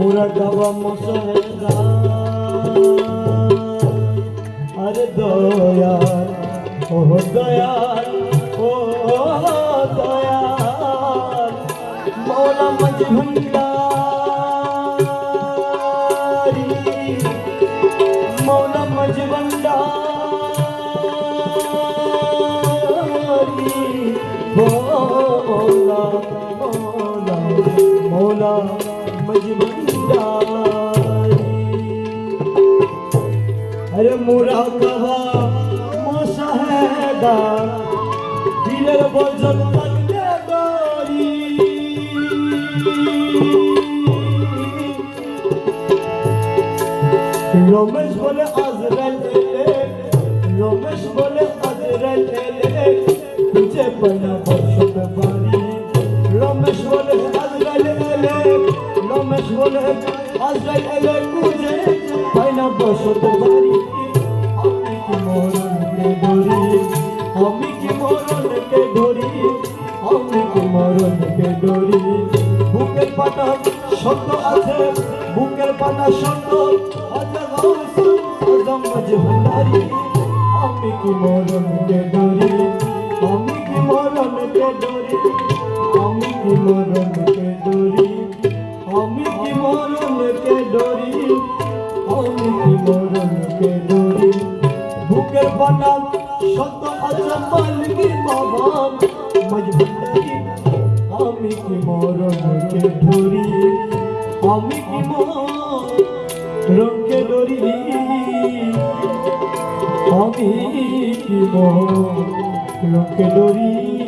मुरगव मुसहरा अरे दया ओ दया ओ दया मौला मज भंडारी मौला मज भंडारी मौला मौला मौला मौला আরে মোরা কহা মশাহেদা দিলের বজন কাটলে গরি রমেশ বলে আজরাইল এলে। রমেশ বলে আজরাইল এলে। খুঁজে পাইনা বর্ষত বাড়ি বলে আজরাইল এলে খুঁজে পাইনা বর্ষত বাড়ি আমি কি মরণকে ধরি? আমি কি মরণকে ধরি? আমি কি মরণকে ধরি? বুকের পাটা শব্দ আছে, বুকের পাটা শব্দ ভান্ডারি। আমি কি মরণকে ধরি? আমি কি মরণকে ধরি? আমি কি মরণকে আমি কি মরণকে ধরি বুকের পাটা শব্দ আছে মালিকি বাবা মজবুরি আমি কি মরণকে ধরি আমি কি মরণকে ধরি আমি কি মরণকে ধরি